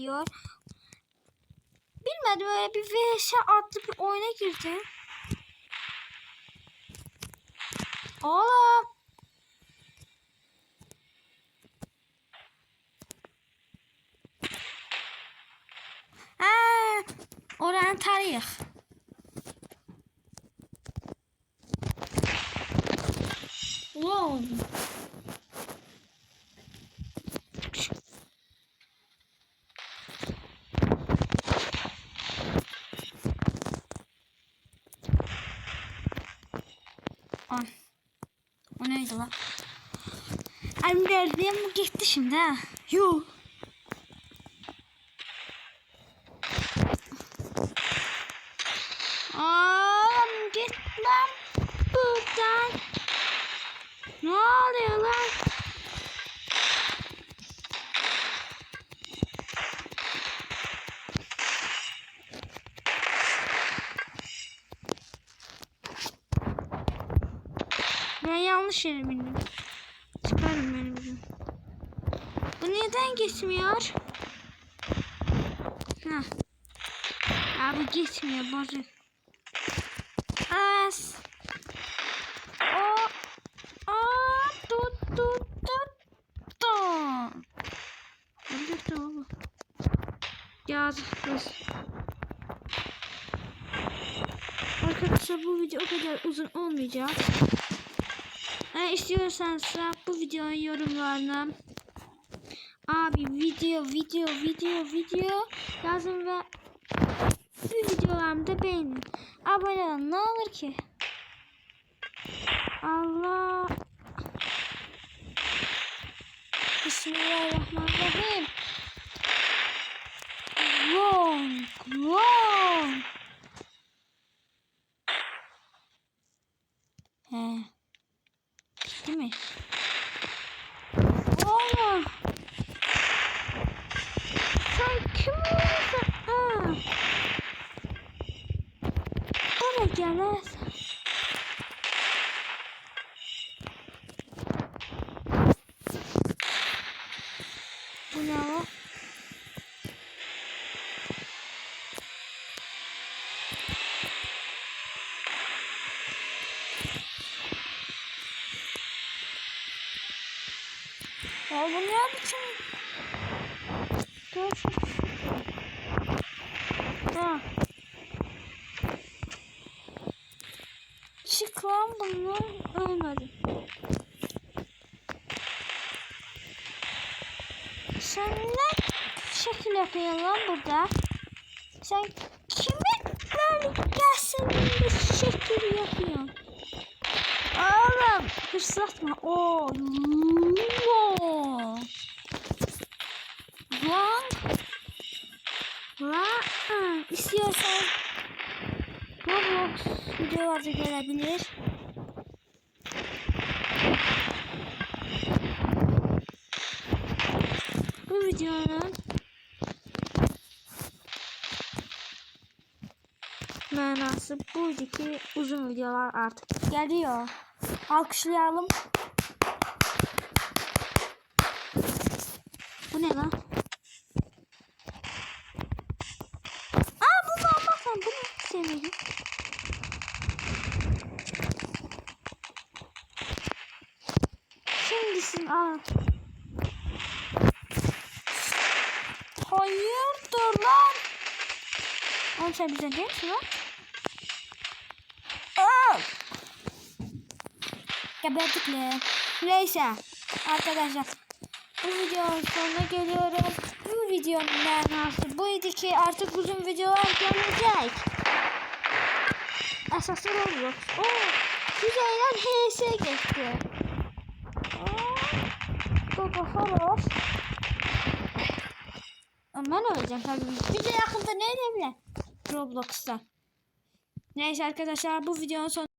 diyor. Bilmedim öyle bir VS adlı bir oyuna girdim. Oğlum. Ha, oranın tarih. Ay. O neydi lan? Elim geldiğim gitti şimdi ha. Yuh. Oğlum git lan buradan. Ne oluyor lan? Ben yanlış yere bindim. Çıkarım beni buradan. Bu neden geçmiyor? Ha. Abi geçmiyor bozuk. As. O. O. Tut tut tut. Tut. Öldü tamam. Yazık kız. Arkadaşlar bu video o kadar uzun olmayacak. Eğer istiyorsanız bu videonun yorumlarına abi video video video video yazın ve bu videolarımı da beğenin. Abone olun ne olur ki. Allah. Bismillahirrahmanirrahim. Kim oluyorsun? Aa. Bana gel lan sen. Bu ne o? Ya bu ne biçim? Dur. Ha. Çık lan bunlar ölmedi. Sen ne şekil yapıyorsun lan burada? Sen kimi böyle gelsin bir şekil yapıyorsun? Oğlum hırslatma. Oo. Oo. Lan. Lan. İstiyorsan Roblox videolarda gelebilir. Bu videonun manası buydu ki uzun videolar artık geliyor. Alkışlayalım. Bu ne lan? Aa bunu almazsan bunu sevmedim. Şimdisin al. Hayırdır lan? Oğlum sen bize misin lan? Aa! Geberdik lan. Neyse arkadaşlar bu videonun sonuna geliyorum. Bu videonun manası buydu ki artık uzun videolar gelecek. Esası Roblox. Oo, güzeller HS geçti. Baba horoz. Ben öleceğim tabii. Bir de yakında ne edebilir? Roblox'ta. Neyse arkadaşlar bu videonun sonu.